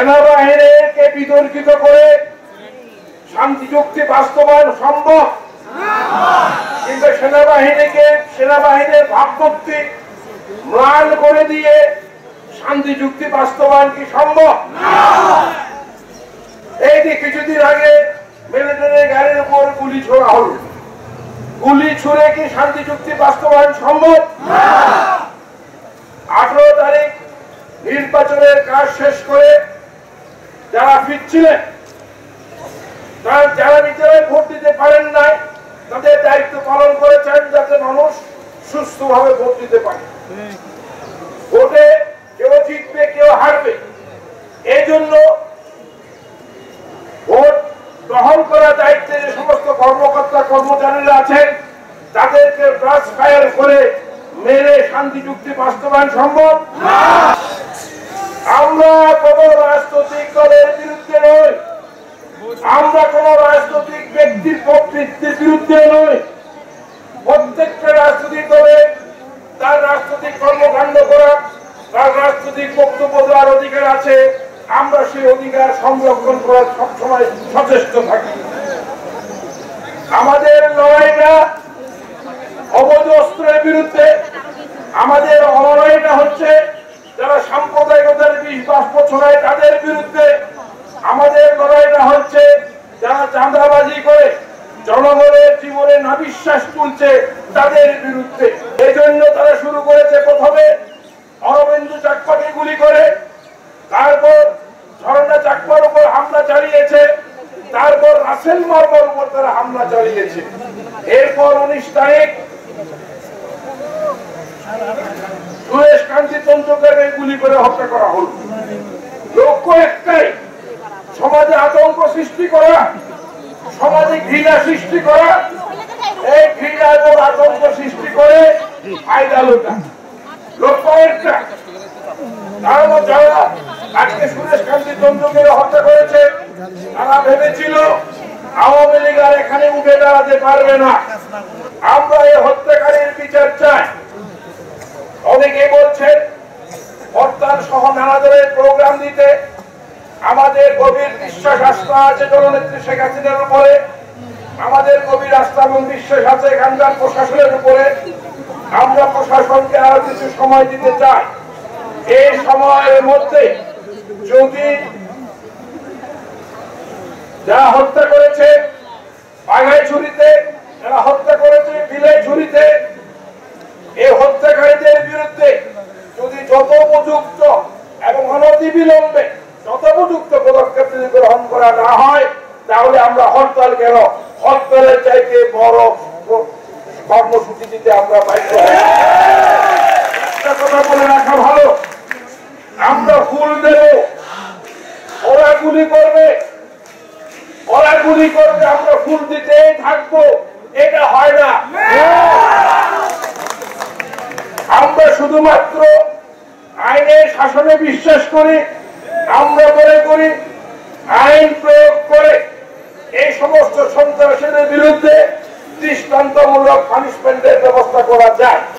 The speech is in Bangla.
সেনাবাহিনীকে বিতর্কিত করে শান্তি চুক্তি বাস্তবায়ন সম্ভব। কিন্তু সেনাবাহিনীকে, সেনাবাহিনীর ভাবমূর্তি ম্লান করে দিয়ে শান্তি চুক্তি বাস্তবায়ন কি সম্ভব? এই যে কিছুদিন আগে মিলিটারি গাড়ির উপর গুলি ছোড়া হলো। গুলি ছুড়ে কি শান্তি চুক্তি বাস্তবায়ন সম্ভব? আঠারো তারিখ নির্বাচনের কাজ শেষ করে যারা ফিরছিলেন, তারা যারা নিজেরাই ভোট দিতে পারেন নাই, তাদের দায়িত্ব পালন করেছেন যাতে মানুষ সুস্থভাবে ভোট দিতে পারে। ভোটে কেউ জিতবে, কেউ হারবে। এই জন্য ভোট গ্রহণ করার দায়িত্বে যে সমস্ত কর্মকর্তা, কর্মচারীরা আছেন, তাদেরকে ব্রাশ ফায়ার করে মেরে শান্তি, চুক্তি, বাস্তবায়ন সম্ভব? আমরা কোন রাজনৈতিক দলের বিরুদ্ধে নই। আমরা কোন রাজনৈতিক ব্যক্তির কর্তৃত্বের বিরুদ্ধে নই। প্রত্যেকটা রাজনৈতিক দলে তার রাজনৈতিক কর্মকাণ্ড করা, তার রাজনৈতিক বক্তব্য দেওয়ার অধিকার আছে। আমরা সেই অধিকার সংরক্ষণ করার সবসময় সচেষ্ট থাকি। আমাদের লড়াইটা অবৈধ অস্ত্রের বিরুদ্ধে, আমাদের লড়াইটা হচ্ছে যারা সাম্প্রদায়িকতার বিষ বাষ্প ছড়ায় তাদের বিরুদ্ধে। আমাদের লড়াইটা হচ্ছে যারা চাঁদাবাজি করে, জনগণের জীবনে নাবিশ্বাস তুলছে তাদের বিরুদ্ধে। এই জন্য তারা শুরু করেছে প্রথমে অরবিন্দু চাকপাকে গুলি করে, তারপর ঝর্ণা চাকমার উপর হামলা চালিয়েছে, তারপর রাসেল মার্মার উপর তারা হামলা চালিয়েছে। এরপর উনিশ তারিখ সুরেশ কান্তি চন্দ্রকে গুলি করে হত্যা করা হল। লক্ষ্য একটাই, সমাজে আতঙ্ক সৃষ্টি করা, সমাজে ঘৃণা সৃষ্টি করা, এই ঘৃণা এবং আতঙ্ক সৃষ্টি করে ফায়দা লোটা লক্ষ্য একটা আজকে সুরেশ হত্যা করেছে, তারা ভেবেছিল আওয়ামী লীগ আর এখানে উঠে পারবে না। আমরা এই হত্যাকারীর বিচার চাই। গভীর বিশ্বাস আস্থা আছে জননেত্রী শেখ হাসিনার উপরে। আমাদের গভীর আস্থা এবং বিশ্বাস আছে এখানকার প্রশাসনের উপরে। আমরা প্রশাসনকে আরও কিছু সময় দিতে চাই। এই সময়ের মধ্যে যদি যারা হত্যা করেছে বাঘাই ছুরিতে যারা হত্যা করেছে বিলাই ছুরিতে এই হত্যাকারীদের বিরুদ্ধে যদি যত উপযুক্ত এবং অনতিবিলম্বে যত পদক্ষেপ যদি গ্রহণ করা না হয়, তাহলে আমরা হরতাল কেন? হরতালের চাইতে বড় কর্মসূচি দিতে আমরা বাধ্য কথা বলে রাখা ভালো। আমরা ফুল দেব। ওরা গুলি করবে। ওরা গুলি করবে আমরা ফুল দিতেই থাকব। এটা হয় না। আমরা শুধুমাত্র আইনের শাসনে বিশ্বাস করি। আমরা মনে করি আইন প্রয়োগ করে এই সমস্ত সন্ত্রাসীদের বিরুদ্ধে দৃষ্টান্তমূলক পানিশমেন্টের ব্যবস্থা করা যায়।